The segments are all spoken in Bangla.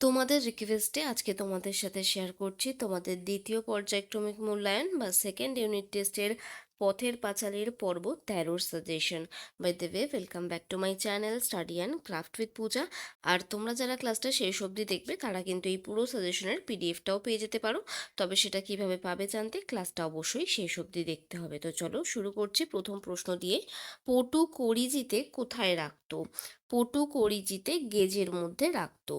তোমাদের রিকোয়েস্টে আজকে তোমাদের সাথে শেয়ার করছি। তোমাদের দ্বিতীয় পর্যায়ক্রমিক মূল্যায়ন বা সেকেন্ড ইউনিট টেস্টের পথের পাঁচালীর পর্ব তেরোর suggestion by the way welcome back to my channel study and craft with Puja. আর তোমরা যারা ক্লাসটা শেষ অবধি দেখবে, তারা কিন্তু এই পুরো সাজেশনের পিডিএফটাও পেয়ে যেতে পারো। তবে সেটা কীভাবে পাবে জানতে ক্লাসটা অবশ্যই শেষ অবধি দেখতে হবে। তো চলো শুরু করছি প্রথম প্রশ্ন দিয়ে। পটু করিজিতে কোথায় রাখতো? পটু করিজিতে গেজের মধ্যে রাখত।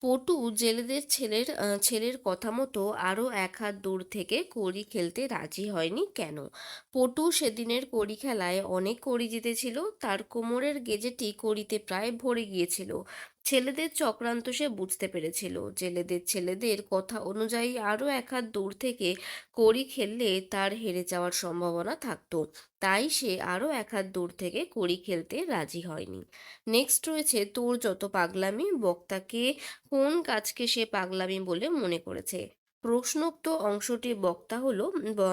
পটু জেলেদের ছেলের ছেলের কথা মতো আরও এক হাত দূর থেকে কড়ি খেলতে রাজি হয়নি কেন? পটু সেদিনের কড়ি খেলায় অনেক কড়ি জিতেছিল, তার কোমরের গেজেটি কড়িতে প্রায় ভরে গিয়েছিল। ছেলেদের চক্রান্ত সে বুঝতে পেরেছিল। জেলেদের ছেলেদের কথা অনুযায়ী আরও এক হাত দূর থেকে কড়ি খেললে তার হেরে যাওয়ার সম্ভাবনা থাকতো। তাই সে আরও এক হাত দূর থেকে কড়ি খেলতে রাজি হয়নি। নেক্সট রয়েছে, তোর যত পাগলামি, বক্তাকে কোন কাজকে সে পাগলামি বলে মনে করেছে? প্রশ্নোক্ত অংশটির বক্তা হলো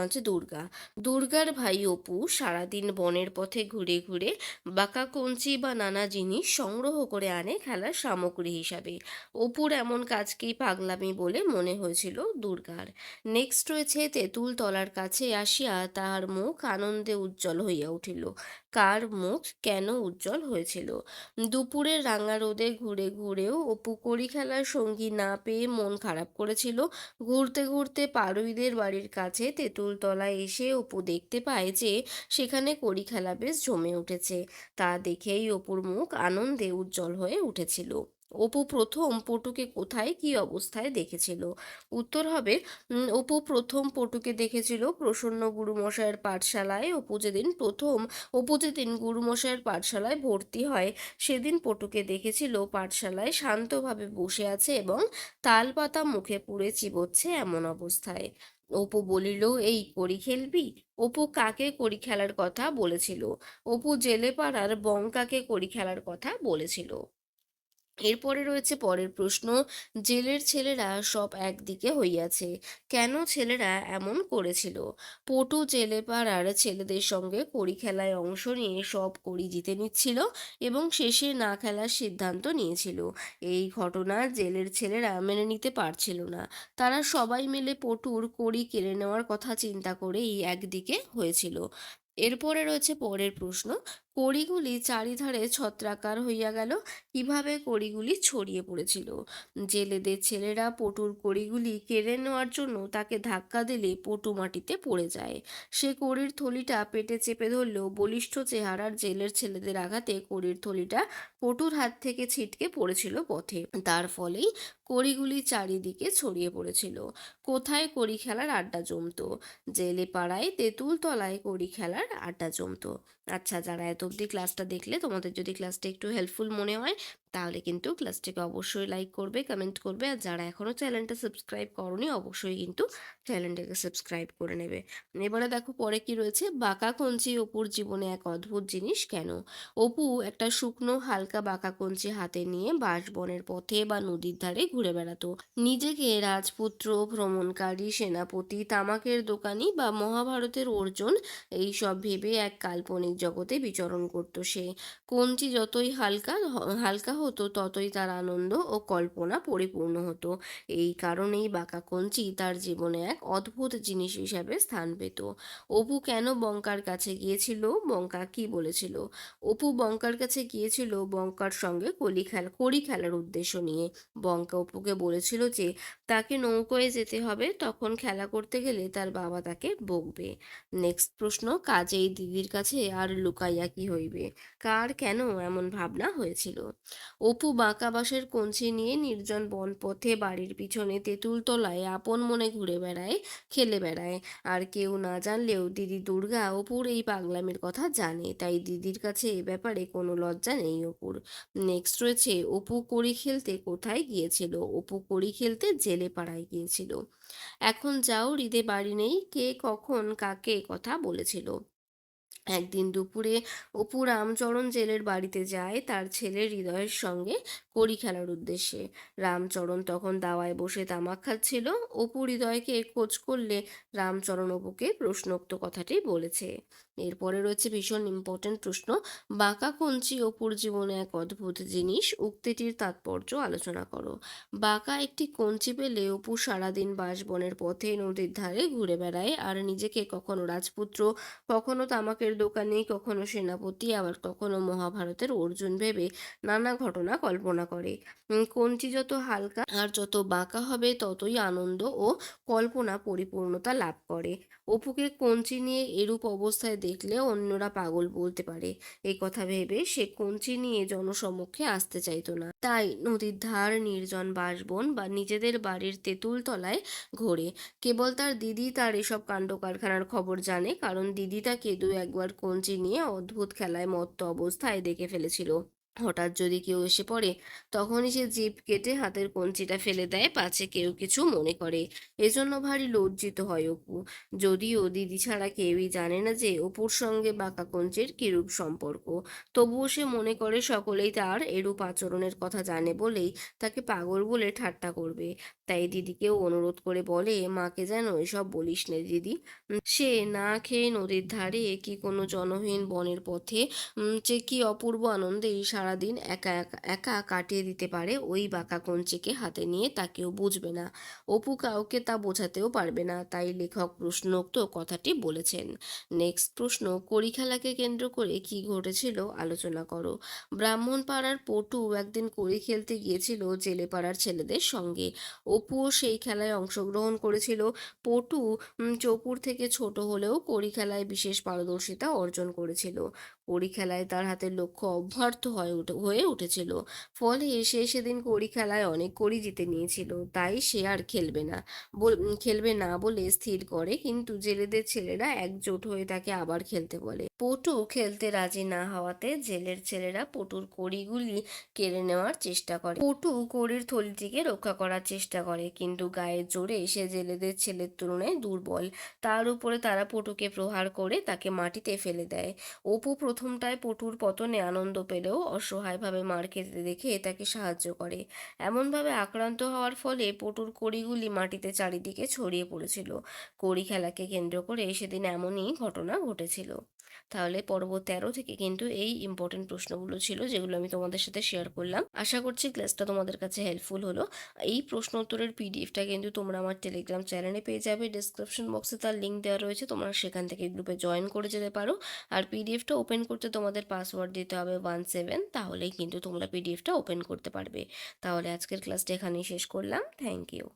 হচ্ছে দুর্গা। দুর্গার ভাই অপু সারাদিন বনের পথে ঘুরে ঘুরে বাঁকা কঞ্চি বা নানা জিনিস সংগ্রহ করে আনে খেলার সামগ্রী হিসাবে। অপুর এমন কাজকেই পাগলামি বলে মনে হয়েছিল দুর্গার। নেক্সট রয়েছে তেঁতুল তলার কাছে আসিয়া তাহার মুখ আনন্দে উজ্জ্বল হইয়া উঠিল। কার মুখ কেন উজ্জ্বল হয়েছিল? দুপুরের রাঙা রোদে ঘুরে ঘুরেও অপু কড়ি খেলার সঙ্গী না পেয়ে মন খারাপ করেছিল। ঘুরতে ঘুরতে পারুইদের বাড়ির কাছে তেঁতুলতলায় এসে অপু দেখতে পায় যে সেখানে কড়ি খেলা বেশ জমে উঠেছে। তা দেখেই অপুর মুখ আনন্দে উজ্জ্বল হয়ে উঠেছিল। অপু প্রথম পটুকে কোথায়, কি অবস্থায় দেখেছিল? উত্তর হবে অপু প্রথম পটুকে দেখেছিল প্রসন্ন গুরুমশায়ের পাঠশালায়। অপু যেদিন প্রথম, অপু যেদিন গুরুমশায়ের পাঠশালায় ভর্তি হয়, সেদিন পটুকে দেখেছিল পাঠশালায় শান্তভাবে বসে আছে এবং তালপাতা মুখে পুড়ে চিবোচ্ছে এমন অবস্থায়। অপু বলিল, এই কড়ি খেলবি? অপু, কাকে কড়ি খেলার কথা বলেছিল? অপু জেলে পাড়ার বঙ্কাকে কড়ি খেলার কথা বলেছিল। এরপরে রয়েছে পরের প্রশ্ন, জেলের ছেলেরা সব একদিকে হইয়াছে, কেন ছেলেরা এমন করেছিল? পটু জেলে পাড়ার ছেলেদের সঙ্গে কড়ি খেলায় অংশ নিয়ে সব কড়ি জিতে নিচ্ছিল এবং শেষে না খেলার সিদ্ধান্ত নিয়েছিল। এই ঘটনা জেলের ছেলেরা মেনে নিতে পারছিল না। তারা সবাই মিলে পটুর কড়ি কেড়ে নেওয়ার কথা চিন্তা করেই একদিকে হয়েছিল। এরপরে রয়েছে পরের প্রশ্ন কড়িগুলি চারিধারে ছত্রাকার হইয়া গেল। কীভাবে কড়িগুলি ছড়িয়ে পড়েছিল? জেলেদের ছেলেরা পটুর কড়িগুলি কেড়ে নেওয়ার জন্য তাকে ধাক্কা দিলে পটু মাটিতে পড়ে যায়। সে কড়ির থলিটা পেটে চেপে ধরলেও বলিষ্ঠ চেহারার জেলের ছেলেদের আঘাতে কড়ির থলিটা পটুর হাত থেকে ছিটকে পড়েছিল পথে। তার ফলেই কড়িগুলি চারিদিকে ছড়িয়ে পড়েছিল। কোথায় কড়ি খেলার আড্ডা জমতো? জেলে পাড়ায় তেঁতুল তলায় কড়ি খেলার আড্ডা জমতো। আচ্ছা যারা এত অবধি ক্লাসটা দেখলে, তোমাদের যদি ক্লাসটা একটু হেল্পফুল মনে হয়, তাহলে কিন্তু ক্লাসটিকে অবশ্যই লাইক করবে কমেন্ট করবে। আর যারা এখনও চ্যানেলটা সাবস্ক্রাইব করনি, অবশ্যই কিন্তু চ্যানেলটাকে সাবস্ক্রাইব করে নেবে। এবারে দেখো, পরে কি রয়েছে? বাঁকা কঞ্চি অপুর জীবনে এক অদ্ভুত জিনিস কেন? অপু একটা শুকনো, হালকা বাঁকা কঞ্চি হাতে নিয়ে বাঁশবনের পথে বা নদীর ধারে ঘুরে বেড়াতো। নিজেকে রাজপুত্র, ভ্রমণকারী, সেনাপতি, তামাকের দোকানি বা মহাভারতের অর্জুন এই সব ভেবে এক কাল্পনিক জগতে বিচরণ করতো সে। কঞ্চি যতই হালকা হালকা হতো, ততই তার আনন্দ ও কল্পনা পরিপূর্ণ হতো। এই কারণেই বাঁকা কঞ্চি তার জীবনে এক অদ্ভুত জিনিস হিসাবে স্থান পেত। অপু কেন বঙ্কার কাছে গিয়েছিল? বঙ্কা কি বলেছিল? অপু বঙ্কার কাছে গিয়েছিল বঙ্কার সঙ্গে কলি খেলা, কড়ি খেলার উদ্দেশ্য নিয়ে। বঙ্কা অপুকে বলেছিল যে, তাকে নৌকোয় যেতে হবে, তখন খেলা করতে গেলে তার বাবা তাকে বকবে। নেক্সট প্রশ্ন, কাজেই দিদির কাছে আর লুকাইয়া কি হইবে? কার কেন এমন ভাবনা হয়েছিল? অপু বাঁকা বাঁশের কঞ্চি নিয়ে নির্জন বন পথে বাড়ির পিছনে তেঁতুল তলায় আপন মনে ঘুরে বেড়ায়, খেলে বেড়ায়। আর কেউ না জানলেও দিদি দুর্গা অপুর এই পাগলামির কথা জানে। তাই দিদির কাছে এ ব্যাপারে কোনো লজ্জা নেই অপুর। নেক্সট রয়েছে, অপু কড়ি খেলতে কোথায় গিয়েছিল? অপু কড়ি খেলতে জেলে পাড়ায় গিয়েছিল। এখন যাও, হৃদে বাড়ি নেই। কে কখন কাকে কথা বলেছিল? একদিন দুপুরে অপু রামচরণ জেলের বাড়িতে যায় তার ছেলে হৃদয়ের সঙ্গে কড়ি খেলার উদ্দেশ্যে। রামচরণ তখন দাওয়ায় বসে তামাক খাচ্ছিল। অপু হৃদয়কে খোঁজ করলে রামচরণ অপুকে প্রশ্নোক্ত কথাটি বলেছে। এরপরে রয়েছে ভীষণ ইম্পর্টেন্ট প্রশ্ন। বাঁকা কঞ্চি অপুর জীবনে এক অদ্ভুত জিনিস, উক্তিটির তাৎপর্য আলোচনা করো। বাঁকা একটি কঞ্চি পেলে অপু সারাদিন বাঁশবনের পথে নদীর ধারে ঘুরে বেড়ায় আর নিজেকে কখনো রাজপুত্র, কখনো তামাকের দোকানি কখনো সেনাপতি, আবার কখনো মহাভারতের অর্জুন ভেবে নানা ঘটনা কল্পনা করে। কঞ্চি যত হালকা আর যত বাঁকা হবে, ততই আনন্দ ও কল্পনা পরিপূর্ণতা লাভ করে। অপুকে কঞ্চি নিয়ে এরূপ অবস্থায় দেখলে অন্যরা পাগল বলতে পারে। এই কথা ভেবে সে কঞ্চি নিয়ে জনসমক্ষে আসতে চাইতো না। তাই নদীর ধার, নির্জন বাসবন বা নিজেদের বাড়ির তেঁতুল তলায় ঘোরে। কেবল তার দিদি তার এসব কাণ্ড কারখানার খবর জানে, কারণ দিদি তাকে দু একবার কঞ্চি নিয়ে অদ্ভুত খেলায় মত্ত অবস্থায় দেখে ফেলেছিল। হঠাৎ যদি কেউ এসে পড়ে, তখনই সে জিভ কেটে হাতের কঞ্চিটা ফেলে দেয়, পাছে কেউ কিছু মনে করে। এজন্য ভারী লজ্জিত হয় অপু। যদিও দিদি ছাড়া কেউই জানে না যে অপুর সঙ্গে বাঁকা কঞ্চির কিরূপ সম্পর্ক। তবুও সে মনে করে সকলেই তার এরূপ আচরণের কথা জানে বলেই তাকে পাগল বলে ঠাট্টা করবে। তাই দিদিকেও অনুরোধ করে বলে, মাকে যেন এসব বলিস না দিদি। সে না খেয়ে নদীর ধারে কি কোনো জনহীন বনের পথে যে কি অপূর্ব আনন্দে আনন্দেই সারাদিন একা একা কাটিয়ে দিতে পারে ওই বাঁকা কঞ্চিকে হাতে নিয়ে তাকেও বুঝবে না। অপু কাউকে তা বোঝাতেও পারবে না, তাই লেখক প্রশ্নোক্ত কথাটি বলেছেন। নেক্সট প্রশ্ন কড়ি খেলাকে কেন্দ্র করে কি ঘটেছিল আলোচনা করো। ব্রাহ্মণ পাড়ার পটু একদিন কড়ি খেলতে গিয়েছিল জেলে পাড়ার ছেলেদের সঙ্গে। অপুও সেই খেলায় অংশগ্রহণ করেছিল। পটু চপুর থেকে ছোট হলেও কড়ি খেলায় বিশেষ পারদর্শিতা অর্জন করেছিল। কড়ি খেলায় তার হাতের লক্ষ্য অভ্যর্থ হয়ে উঠে, হয়ে উঠেছিল। ফলে সে সেদিন কড়ি খেলায় অনেক কড়ি জিতে নিয়েছিল। তাই সে আর খেলবে না। খেলবে না বলে স্থির করে। কিন্তু জেলেদের ছেলেরা একজোট হয়ে তাকে আবার খেলতে বলে। পটু খেলতে রাজি না হওয়াতে জেলের ছেলেরা পটুর কড়িগুলি কেড়ে নেওয়ার চেষ্টা করে। পটু কড়ির থলিটিকে রক্ষা করার চেষ্টা করে। কিন্তু গায়ের জোরে সে জেলেদের ছেলের তুলনায় দুর্বল। তার উপরে তারা পটুকে প্রহার করে তাকে মাটিতে ফেলে দেয়। অপু প্রথমটায় পটুর পতনে আনন্দ পেলেও অসহায়ভাবে মার খেতে দেখে তাকে সাহায্য করে। এমনভাবে আক্রান্ত হওয়ার ফলে পটুর কড়িগুলি মাটিতে চারিদিকে ছড়িয়ে পড়েছিল। কড়ি খেলাকে কেন্দ্র করে সেদিন এমনই ঘটনা ঘটেছিল। তাহলে পর্ব তেরো থেকে কিন্তু এই ইম্পর্টেন্ট প্রশ্নগুলো ছিল যেগুলো আমি তোমাদের সাথে শেয়ার করলাম। আশা করছি ক্লাসটা তোমাদের কাছে হেল্পফুল হলো। এই প্রশ্ন উত্তরের পিডিএফটা কিন্তু তোমরা আমার টেলিগ্রাম চ্যানেলে পেয়ে যাবে। ডিসক্রিপশন বক্সে তার লিঙ্ক দেওয়া রয়েছে। তোমরা সেখান থেকে গ্রুপে জয়েন করে যেতে পারো। আর পিডিএফটা ওপেন করতে তোমাদের পাসওয়ার্ড দিতে হবে ওয়ান সেভেন তাহলেই কিন্তু তোমরা পিডিএফটা ওপেন করতে পারবে। তাহলে আজকের ক্লাসটা এখানেই শেষ করলাম। Thank you